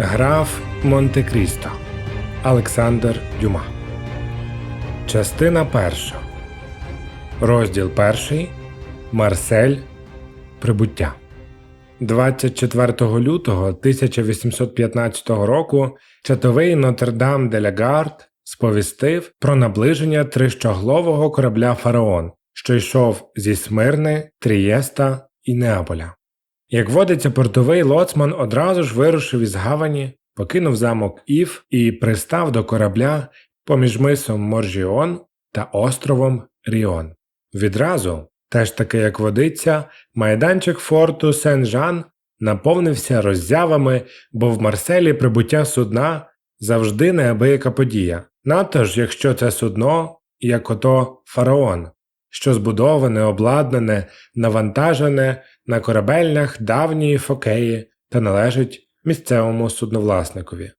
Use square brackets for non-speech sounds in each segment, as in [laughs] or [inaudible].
Граф Монте-Крісто Олександр Дюма. Частина перша. Розділ перший. Марсель. Прибуття. 24 лютого 1815 року чатовий Нотр-Дам де ля Гард сповістив про наближення трищоглового корабля Фараон, що йшов зі Смирни, Трієста і Неаполя. Як водиться, портовий лоцман одразу ж вирушив із гавані, покинув замок Ів і пристав до корабля поміж мисом Моржіон та островом Ріон. Відразу, теж таки як водиться, майданчик форту Сен-Жан наповнився роззявами, бо в Марселі прибуття судна завжди неабияка подія, надто ж якщо це судно, як ото фараон, що збудоване, обладнане, навантажене на корабельнях давньої фокеї та належить місцевому судновласникові.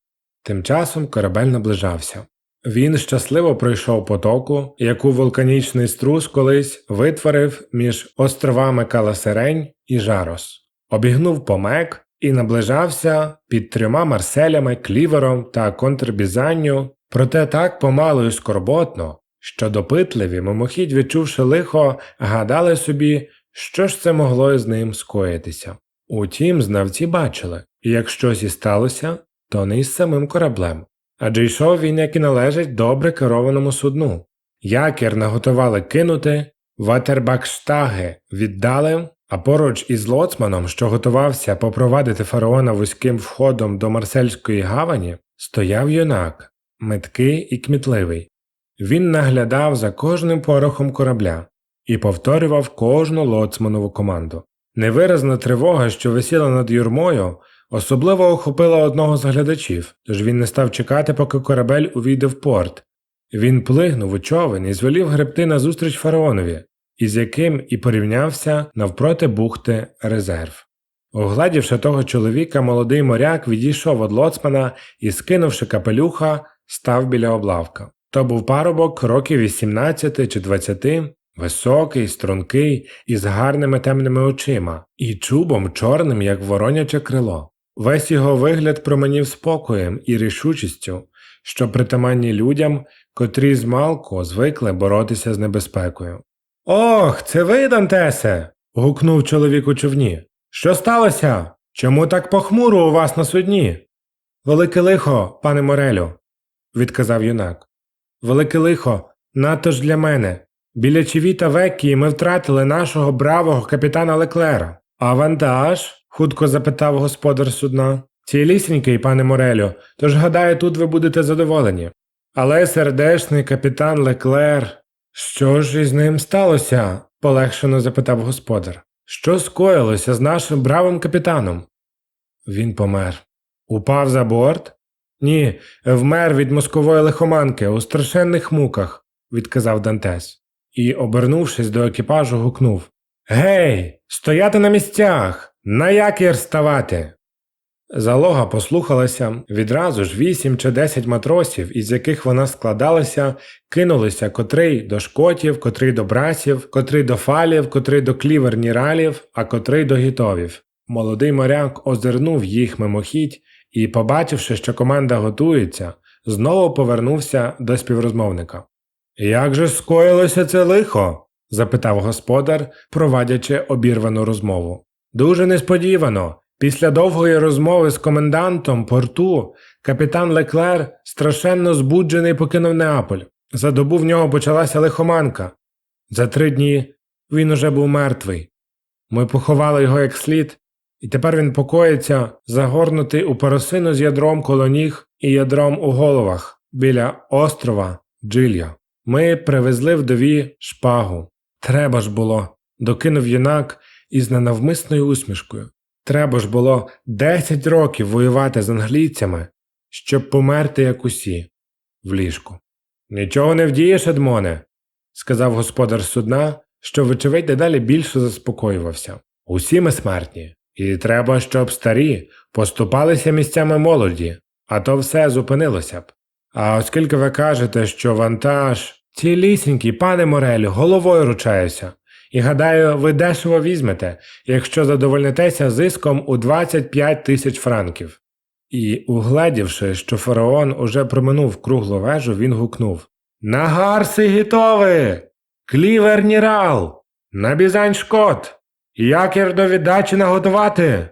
Тим часом корабель наближався. Він щасливо пройшов потоку, яку вулканічний струс колись витворив між островами Каласерень і Жарос, обігнув помек і наближався під трьома Марселями, клівером та контрбізанню, проте так помало і скорботно, що допитливі, мимохідь відчувши лихо, гадали собі, що ж це могло із ним скоїтися. Утім, знавці бачили, як щось і сталося, то не із самим кораблем, адже йшов він, як і належить, добре керованому судну. Якір наготували кинути, ватербакштаги віддали, а поруч із лоцманом, що готувався попровадити фараона вузьким входом до Марсельської гавані, стояв юнак, меткий і кмітливий. Він наглядав за кожним порохом корабля і повторював кожну лоцманову команду. Невиразна тривога, що висіла над юрмою, особливо охопила одного з глядачів, тож він не став чекати, поки корабель увійде в порт. Він плигнув у човен і звелів гребти назустріч фараонові, із яким і порівнявся навпроти бухти резерв. Огладівши того чоловіка, молодий моряк відійшов від лоцмана і, скинувши капелюха, став біля облавка. То був парубок років 18 чи 20, високий, стрункий, із гарними темними очима, і чубом чорним, як вороняче крило. Весь його вигляд променів спокоєм і рішучістю, що притаманні людям, котрі змалку звикли боротися з небезпекою. Ох, це ви, Дантесе. гукнув чоловік у човні. Що сталося? Чому так похмуро у вас на судні? Велике лихо, пане Морелю, відказав юнак. Велике лихо, надто ж для мене. Біля Чівіта Веккії ми втратили нашого бравого капітана Леклера. А вантаж? хутко запитав господар судна. Цілісінький, пане Морелю, тож гадаю, тут ви будете задоволені. Але сердешний капітан Леклер. Що ж із ним сталося? полегшено запитав господар. Що скоїлося з нашим бравим капітаном? Він помер. Упав за борт? Ні, вмер від мозкової лихоманки у страшенних муках, відказав Дантес, і, обернувшись до екіпажу, гукнув Гей, стояти на місцях! На якір ставати! Залога послухалася, відразу ж вісім чи десять матросів, із яких вона складалася, кинулися котрий до шкотів, котрий до брасів, котрий до фалів, котрий до кліверніралів, а котрий до гітовів. Молодий моряк озирнув їх мимохідь і, побачивши, що команда готується, знову повернувся до співрозмовника. Як же скоїлося це лихо? запитав господар, провадячи обірвану розмову. Дуже несподівано. Після довгої розмови з комендантом порту капітан Леклер страшенно збуджений покинув Неаполь. За добу в нього почалася лихоманка. За три дні він уже був мертвий. Ми поховали його як слід, і тепер він покоїться, загорнутий у парусину з ядром коло ніг і ядром у головах біля острова Джилля. Ми привезли вдові шпагу. Треба ж було, докинув юнак із ненавмисною усмішкою. Треба ж було десять років воювати з англійцями, щоб померти, як усі, в ліжку. Нічого не вдієш, Едмоне, сказав господар судна, що, вочевидь, дедалі більше заспокоювався. Усі ми смертні, і треба, щоб старі поступалися місцями молоді, а то все зупинилося б. А оскільки ви кажете, що вантаж цілісінький, пане Морелю, головою ручаюся. І гадаю, ви дешево візьмете, якщо задовольнитеся зиском у 25 тисяч франків. І, угледівши, що фараон уже проминув круглу вежу, він гукнув Нагар Сигітови! Клівер Нірал! Набізань шкот! Якір до віддачі наготувати!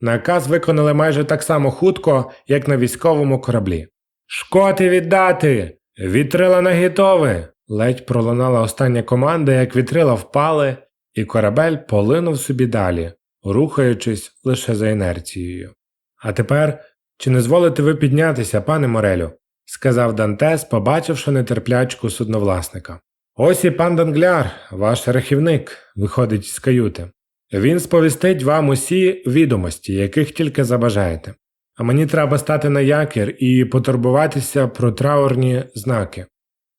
Наказ виконали майже так само хутко, як на військовому кораблі. Шкоти віддати! Вітрила нагітови! Ледь пролунала остання команда, як вітрила впали, і корабель полинув собі далі, рухаючись лише за інерцією. А тепер, чи не зволите ви піднятися, пане Морелю? сказав Дантес, побачивши нетерплячку судновласника. Ось і пан Дангляр, ваш рахівник, виходить з каюти. Він сповістить вам усі відомості, яких тільки забажаєте. А мені треба стати на якір і потурбуватися про траурні знаки.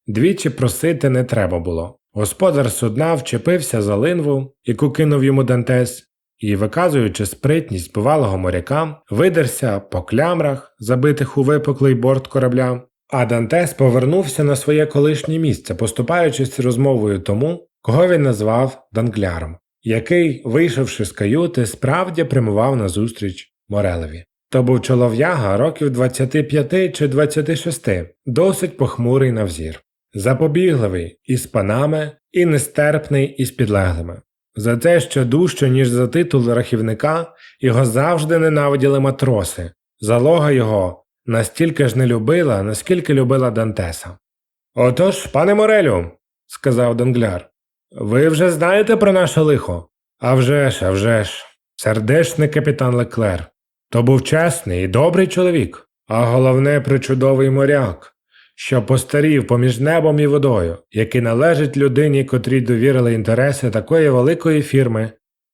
Двічі просити не треба було. Господар судна вчепився за линву, яку кинув йому Дантес, і, виказуючи спритність бувалого моряка, видерся по клямрах, забитих у випуклий борт корабля, а Дантес повернувся на своє колишнє місце, поступаючись розмовою тому, кого він назвав Дангляром, який, вийшовши з каюти, справді прямував назустріч Морелеві. То був чолов'яга років 25 чи 26, досить похмурий на взір, запобігливий із панами і нестерпний із підлеглими. За те, що дужче, ніж за титул рахівника, його завжди ненавиділи матроси. Залога його настільки ж не любила, наскільки любила Дантеса. Отож, пане Морелю, сказав Дангляр, ви вже знаєте про наше лихо? «А вже ж, а вже ж, сердечний капітан Леклер. То був чесний і добрий чоловік, а головне причудовий моряк, що постарів поміж небом і водою, який належить людині, котрій довірили інтереси такої великої фірми,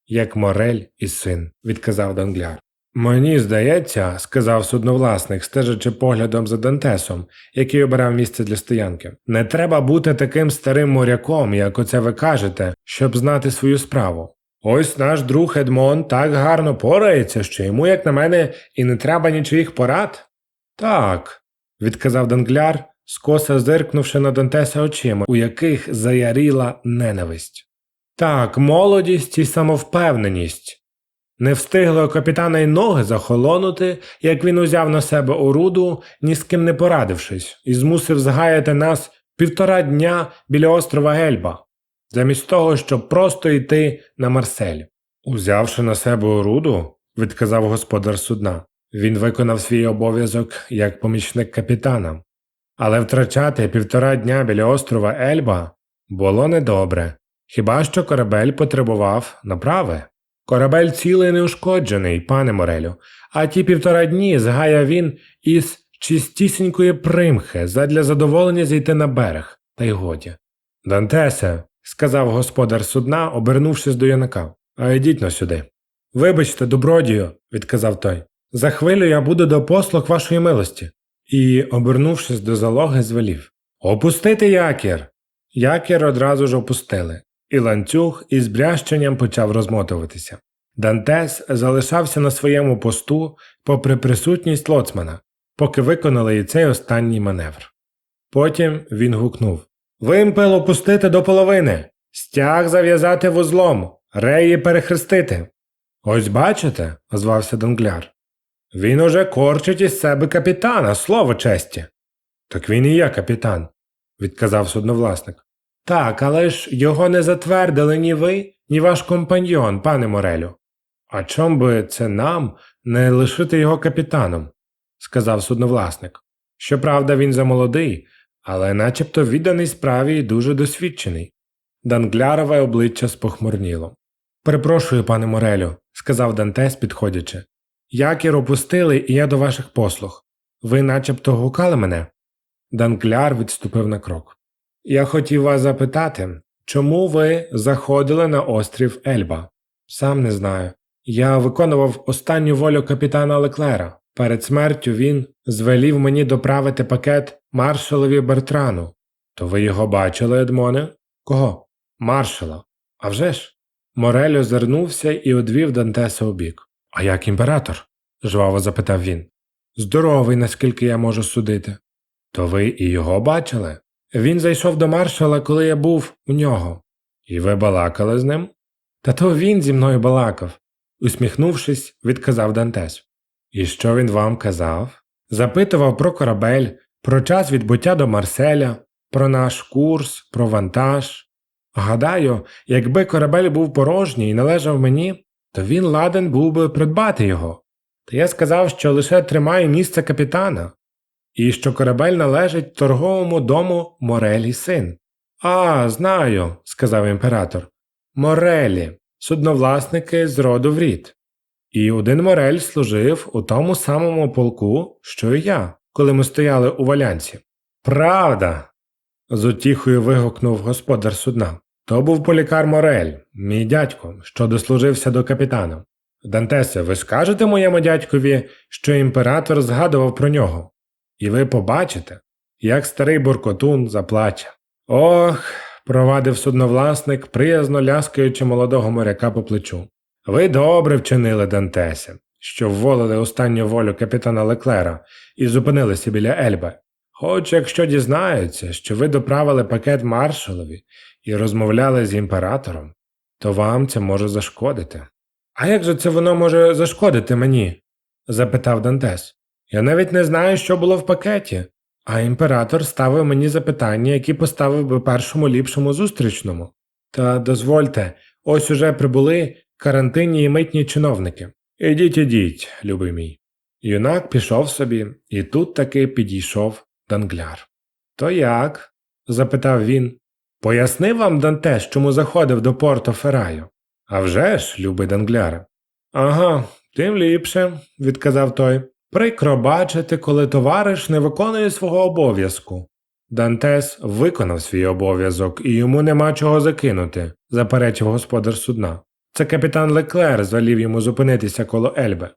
як Морель і син, відказав Дангляр. Мені здається, сказав судновласник, стежачи поглядом за Дантесом, який обирав місце для стоянки. Не треба бути таким старим моряком, як оце ви кажете, щоб знати свою справу. Ось наш друг Едмон так гарно порається, що йому, як на мене, і не треба нічиїх порад. Так, відказав Дангляр, скоса зиркнувши на Дантеса очима, у яких заяріла ненависть. Так, молодість і самовпевненість. Не встигло капітана й ноги захолонути, як він узяв на себе оруду, ні з ким не порадившись, і змусив згаяти нас півтора дня біля острова Гельба, замість того, щоб просто йти на Марсель. Узявши на себе оруду, відказав господар судна, він виконав свій обов'язок як помічник капітана. Але втрачати півтора дня біля острова Ельба було недобре, хіба що корабель потребував направи. Корабель цілий неушкоджений, пане Морелю, а ті півтора дні згаяв він із чистісінької примхи задля задоволення зійти на берег, та й годі. Дантесе, сказав господар судна, обернувшись до юнака, а йдіть но сюди. Вибачте, добродію, відказав той. За хвилю я буду до послуг вашої милості. І, обернувшись до залоги, звелів Опустити якір. Якір одразу ж опустили, і ланцюг із брященням почав розмотуватися. Дантес залишався на своєму посту, попри присутність лоцмана, поки виконали і цей останній маневр. Потім він гукнув Вимпел опустити до половини, стяг зав'язати вузлом, реї перехрестити. Ось бачите, озвався Дангляр. Він уже корчить із себе капітана, слово честі. Так він і є капітан, відказав судновласник. Так, але ж його не затвердили ні ви, ні ваш компаньйон, пане Морелю. А чом би це нам не лишити його капітаном? сказав судновласник. Щоправда, він замолодий, але начебто відданий справі і дуже досвідчений. Данглярове обличчя спохмурніло. Перепрошую, пане Морелю, сказав Дантес, підходячи. Якір опустили, і я до ваших послуг. Ви начебто гукали мене? Данкляр відступив на крок. Я хотів вас запитати, чому ви заходили на острів Ельба? Сам не знаю. Я виконував останню волю капітана Леклера. Перед смертю він звелів мені доправити пакет маршалові Бертрану. То ви його бачили, Едмоне? Кого? Маршала. А вже ж? Морель озирнувся і одвів Дантеса у бік. А як імператор? жваво запитав він. Здоровий, наскільки я можу судити. То ви і його бачили? Він зайшов до маршала, коли я був у нього. І ви балакали з ним? Та то він зі мною балакав, усміхнувшись, відказав Дантес. І що він вам казав? Запитував про корабель, про час відбуття до Марселя, про наш курс, про вантаж. Гадаю, якби корабель був порожній і належав мені, то він ладен був би придбати його. Та я сказав, що лише тримаю місце капітана, і що корабель належить торговому дому Морелі син. А, знаю, сказав імператор. Морелі, судновласники з роду в рід. І один Морель служив у тому самому полку, що й я, коли ми стояли у валянці. Правда. з утіхою вигукнув господар судна. То був полікар Морель, мій дядько, що дослужився до капітана. Дантесе, ви скажете моєму дядькові, що імператор згадував про нього, і ви побачите, як старий буркотун заплаче. Ох, провадив судновласник, приязно ляскаючи молодого моряка по плечу. Ви добре вчинили, Дантесе, що вволили останню волю капітана Леклера і зупинилися біля Ельби. Хоч якщо дізнаються, що ви доправили пакет маршалові і розмовляли з імператором, то вам це може зашкодити. А як же це воно може зашкодити мені? запитав Дантес. Я навіть не знаю, що було в пакеті, а імператор ставив мені запитання, які поставив би першому ліпшому зустрічному. Та дозвольте, ось уже прибули карантинні і митні чиновники. Ідіть, ідіть, любий мій. Юнак пішов собі, і тут таки підійшов Дангляр. То як? запитав він. Пояснив вам Дантес, чому заходив до Порто Феррайо? «А вже ж, любий Дангляре. Ага, тим ліпше, відказав той. Прикро бачити, коли товариш не виконує свого обов'язку. Дантес виконав свій обов'язок, і йому нема чого закинути, заперечив господар судна. Це капітан Леклер звелів йому зупинитися коло Ельби.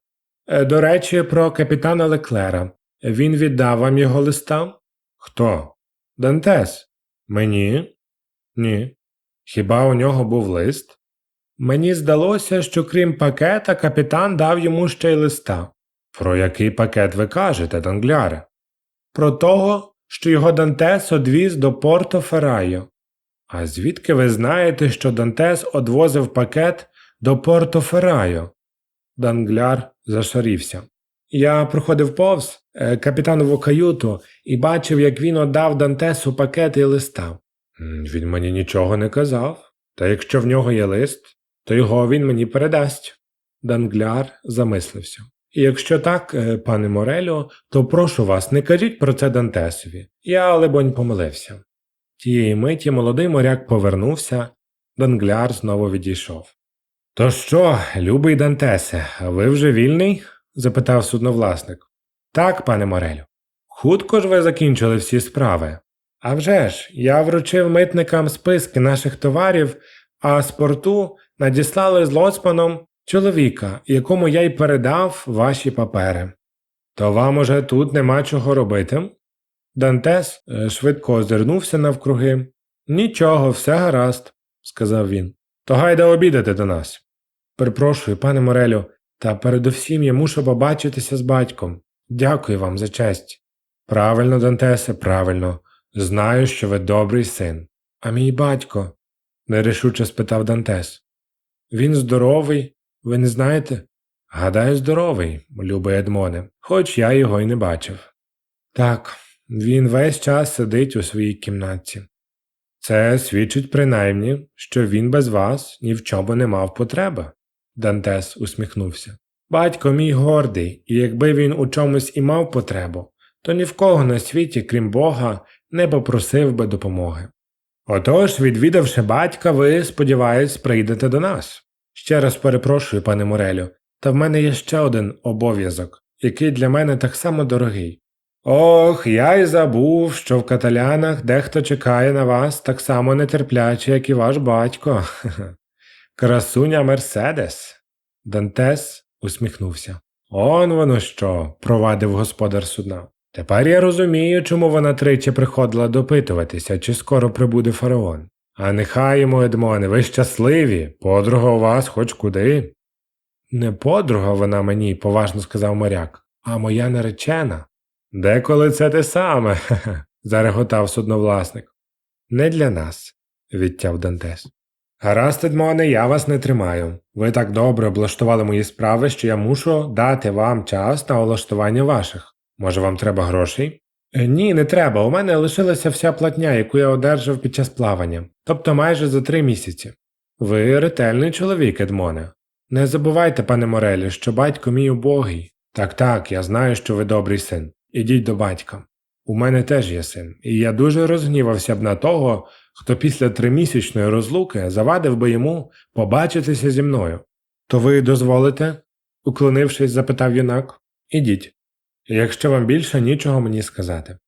«Е, До речі, про капітана Леклера. Він віддав вам його листа? Хто? Дантес. Мені? Ні. Хіба у нього був лист? Мені здалося, що крім пакета, капітан дав йому ще й листа. Про який пакет ви кажете, Дангляре? Про того, що його Дантес одвіз до Порто Феррайо. А звідки ви знаєте, що Дантес одвозив пакет до Порто Феррайо? Дангляр зашарівся. Я проходив повз е, капітанову каюту і бачив, як він отдав Дантесу пакет і листа. Він мені нічого не казав. Та якщо в нього є лист, то його він мені передасть. Дангляр замислився. І якщо так, е, пане Морелю, то прошу вас, не кажіть про це Дантесові. Я, либонь, помилився. Тієї миті молодий моряк повернувся, Дангляр знову відійшов. То що, любий Дантесе, ви вже вільний? запитав судновласник. Так, пане Морелю. Хутко ж ви закінчили всі справи. «А вже ж, я вручив митникам списки наших товарів, а з порту надіслали з лоцманом чоловіка, якому я й передав ваші папери. То вам уже тут нема чого робити? Дантес е, швидко озирнувся навкруги. Нічого, все гаразд, сказав він. То гайда обідати до нас. Перепрошую, пане Морелю, та передовсім я мушу побачитися з батьком. Дякую вам за честь. Правильно, Дантесе, правильно. Знаю, що ви добрий син. А мій батько? нерішуче спитав Дантес. Він здоровий, ви не знаєте? Гадаю, здоровий, любий Едмоне, хоч я його й не бачив. Так, він весь час сидить у своїй кімнатці. Це свідчить принаймні, що він без вас ні в чому не мав потреби. Дантес усміхнувся. Батько мій гордий, і якби він у чомусь і мав потребу, то ні в кого на світі, крім Бога, не попросив би допомоги. Отож, відвідавши батька, ви, сподіваюсь, прийдете до нас. Ще раз перепрошую, пане Морелю, та в мене є ще один обов'язок, який для мене так само дорогий. Ох, я й забув, що в каталянах дехто чекає на вас так само нетерпляче, як і ваш батько. [laughs] Красуня Мерседес. Дантес усміхнувся. Он воно що, провадив господар судна. Тепер я розумію, чому вона тричі приходила допитуватися, чи скоро прибуде фараон. А нехай йому, Едмоне, ви щасливі, подруга у вас хоч куди. Не подруга вона мені, поважно сказав моряк, а моя наречена. Деколи це те саме, [laughs] зареготав судновласник. Не для нас, відтяв Дантес. Гаразд, Едмоне, я вас не тримаю. Ви так добре облаштували мої справи, що я мушу дати вам час на облаштування ваших. Може, вам треба грошей? «Е, Ні, не треба. У мене лишилася вся платня, яку я одержав під час плавання, тобто майже за три місяці. Ви ретельний чоловік, Едмоне. Не забувайте, пане Морелі, що батько мій убогий. Так, так, я знаю, що ви добрий син. Ідіть до батька. У мене теж є син, і я дуже розгнівався б на того, хто після тримісячної розлуки завадив би йому побачитися зі мною. То ви дозволите? уклонившись, запитав юнак. Ідіть, якщо вам більше нічого мені сказати.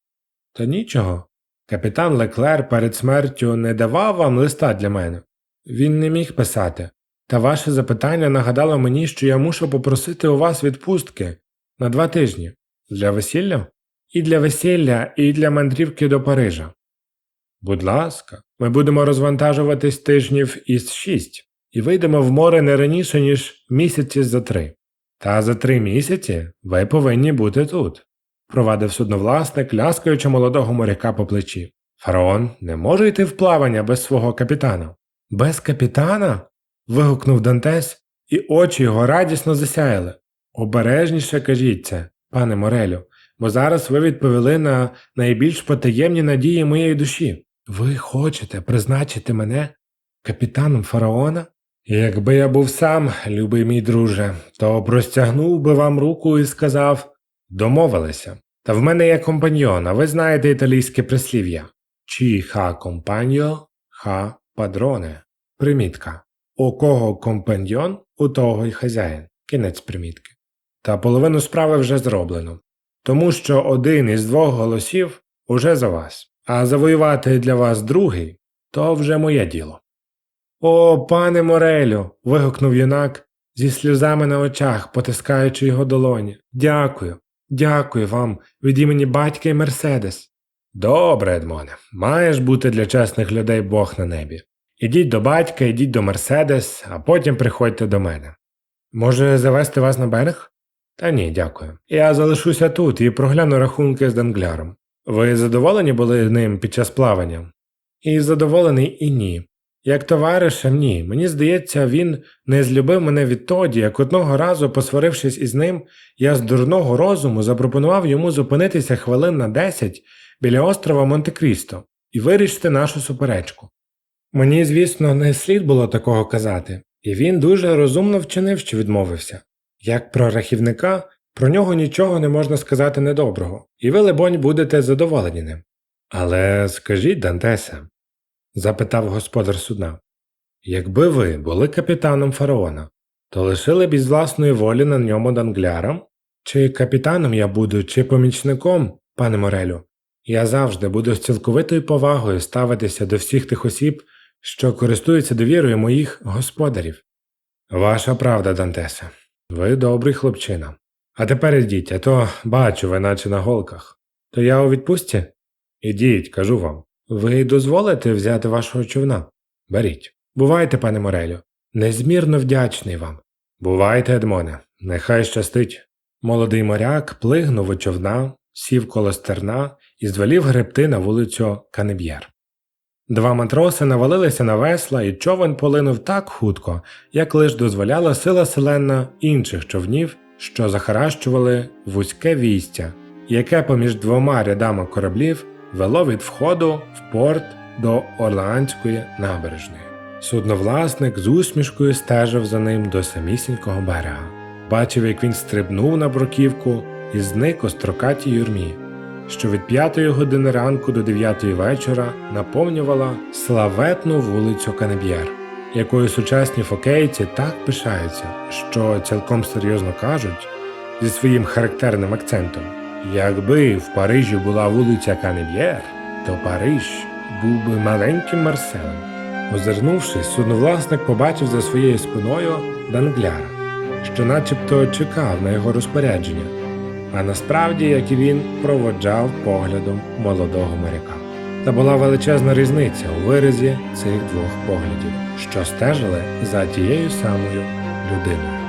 Та нічого. Капітан Леклер перед смертю не давав вам листа для мене. Він не міг писати, та ваше запитання нагадало мені, що я мушу попросити у вас відпустки на два тижні для весілля? І для весілля, і для мандрівки до Парижа. Будь ласка, ми будемо розвантажуватись тижнів із шість і вийдемо в море не раніше, ніж місяці за три. Та за три місяці ви повинні бути тут, провадив судновласник, ляскаючи молодого моряка по плечі. Фараон не може йти в плавання без свого капітана. Без капітана? вигукнув Дантес, і очі його радісно засяяли. Обережніше кажіть це, пане Морелю, бо зараз ви відповіли на найбільш потаємні надії моєї душі. Ви хочете призначити мене капітаном фараона? Якби я був сам, любий мій друже, то простягнув би вам руку і сказав домовилися. Та в мене є компаньйон, а ви знаєте італійське прислів'я Чі ха компаньо, ха падроне. Примітка. У кого компаньйон, у того й хазяїн. Кінець примітки. Та половину справи вже зроблено. Тому що один із двох голосів уже за вас, а завоювати для вас другий то вже моє діло. О, пане Морелю. вигукнув юнак зі сльозами на очах, потискаючи його долоні. Дякую, дякую вам від імені батька і Мерседес. Добре, Едмоне, маєш бути для чесних людей Бог на небі. Ідіть до батька, ідіть до Мерседес, а потім приходьте до мене. Може, завести вас на берег? Та ні, дякую. Я залишуся тут і прогляну рахунки з Дангляром. Ви задоволені були ним під час плавання? І задоволений і ні. Як товаришем, ні. Мені здається, він не злюбив мене відтоді, як одного разу, посварившись із ним, я з дурного розуму запропонував йому зупинитися хвилин на десять біля острова Монте-Крісто і вирішити нашу суперечку. Мені, звісно, не слід було такого казати, і він дуже розумно вчинив, що відмовився. Як про рахівника, про нього нічого не можна сказати недоброго, і ви, либонь, будете задоволені ним. Але скажіть, Дантесе, запитав господар судна, якби ви були капітаном фараона, то лишили б із власної волі на ньому данглярам? Чи капітаном я буду, чи помічником, пане Морелю, я завжди буду з цілковитою повагою ставитися до всіх тих осіб, що користуються довірою моїх господарів. Ваша правда, Дантесе, ви добрий хлопчина. А тепер ідіть, а то бачу, ви наче на голках. То я у відпустці? Ідіть, кажу вам. Ви дозволите взяти вашого човна? Беріть. Бувайте, пане Морелю. Незмірно вдячний вам. Бувайте, Едмоне, нехай щастить. Молодий моряк плигнув у човна, сів коло стерна і звелів гребти на вулицю Канеб'єр. Два матроси навалилися на весла, і човен полинув так хутко, як лиш дозволяла сила селена інших човнів, що захаращували вузьке вістя, яке поміж двома рядами кораблів вело від входу в порт до Орлеанської набережної. Судновласник з усмішкою стежив за ним до самісінького берега, бачив, як він стрибнув на бруківку і зник у строкатій юрмі, що від п'ятої години ранку до дев'ятої вечора наповнювала славетну вулицю Канеб'єр, якою сучасні фокейці так пишаються, що цілком серйозно кажуть зі своїм характерним акцентом. Якби в Парижі була вулиця Канев'єр, то Париж був би маленьким Марселем. Озирнувшись, судновласник побачив за своєю спиною Дангляра, що начебто чекав на його розпорядження, а насправді, як і він, проводжав поглядом молодого моряка. Та була величезна різниця у виразі цих двох поглядів, що стежили за тією самою людиною.